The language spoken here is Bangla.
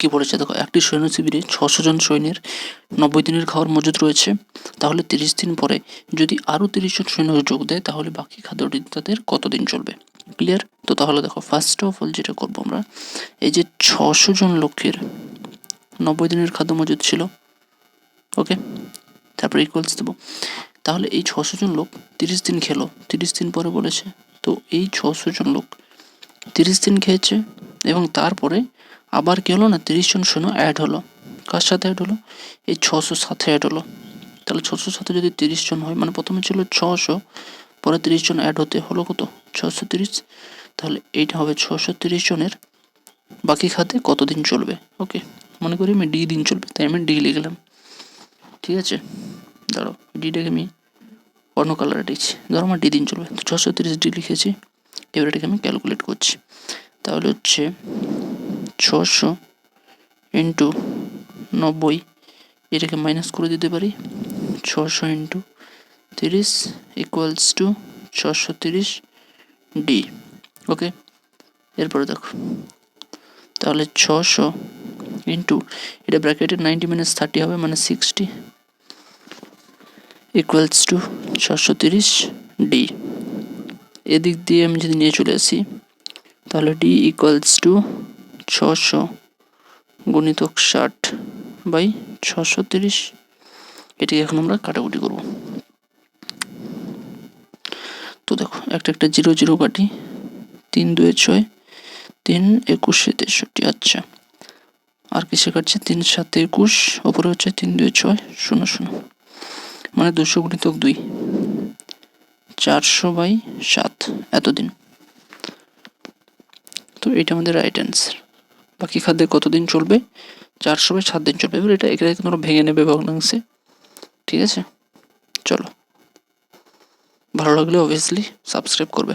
কি বলেছে? দেখো, একটি সৈন্য শিবিরে ছশো জন সৈন্যের নব্বই দিনের খাওয়ার মজুদ রয়েছে। তাহলে তিরিশ দিন পরে যদি আরও তিরিশ জন সৈন্য যোগ দেয়, তাহলে বাকি খাদ্যটি তাদের কতদিন চলবে? ক্লিয়ার তো তাহলে দেখো ফার্স্ট অফ অল যেটা করব আমরা, এই যে ছশো জন লোকের নব্বই দিনের খাদ্য মজুদ ছিল ওকে তারপরে ইকুয়ালস দেবো। তাহলে এই ছশো জন লোক তিরিশ দিন খেলো, তিরিশ দিন পরে বলেছে, তো এই ছশো জন লোক তিরিশ দিন খেয়েছে এবং তারপরে আবার কি হলো না তিরিশ জন সৈন্য অ্যাড হলো। কার সাথে অ্যাড হলো? এই ছশো সাথে অ্যাড হলো। তাহলে ছশো সাথে যদি তিরিশ জন হয় মানে প্রথমে ছিল ছশো পরে তিরিশ জন অ্যাড হতে হলো কত? ছশো তিরিশ। তাহলে এইটা হবে ছশো তিরিশ জনের বাকি খাতে কতদিন চলবে? ওকে মনে করি আমি ডি দিন চলবে, তাই আমি ডি লিখলাম। ঠিক আছে? দাঁড়াও ডিটাকে আমি অন্য কালারে লিখছি ধরো আমার ডি দিন চলবে। তো ছশো তিরিশ ডি লিখেছি। এবার এটাকে আমি ক্যালকুলেট করছি। তাহলে হচ্ছে ছশো ইন্টু নব্বই, এটাকে মাইনাস করে দিতে পারি। ছশো ইন্টু তিরিশ ইকুয়ালস টু ছশো তিরিশ ডি ওকে এরপরে দেখো, তাহলে ছশো ইন্টু, এটা ব্র্যাকেটের নাইনটি মাইনাস থার্টি হবে মানে সিক্সটি ইকুয়ালস টু ছশো তিরিশ ডি এদিক দিয়ে আমি যদি নিয়ে চলে আসি তাহলে ডি ইকুয়ালস টু ছশো গুণিতক ষাট বাই ছশো তিরিশ। এটিকে এখন আমরা কাটাকুটি করব। তো দেখো, একটা একটা জিরো জিরো কাটি, তিন দুয়ে ছয়, তিন একুশে তেষট্টি আচ্ছা। আর কিসে কাটছে? তিন সাতে একুশ, ওপরে হচ্ছে তিন দুয়ে ছয়, শূন্য শূন্য। মানে দুশো গুণিতক দুই, চারশো বাই সাত। এতদিন তো এটা আমাদের রাইট অ্যান্সার বাকি খাদ্যে কতদিন চলবে? চারশো বা সাত দিন চলবে। এবার এটা এখানে তোমরা ভেঙে নেবে ভগ্নাংশে। ঠিক আছে? চলো। ভালো লাগলে অবভিয়াসলি সাবস্ক্রাইব করবে।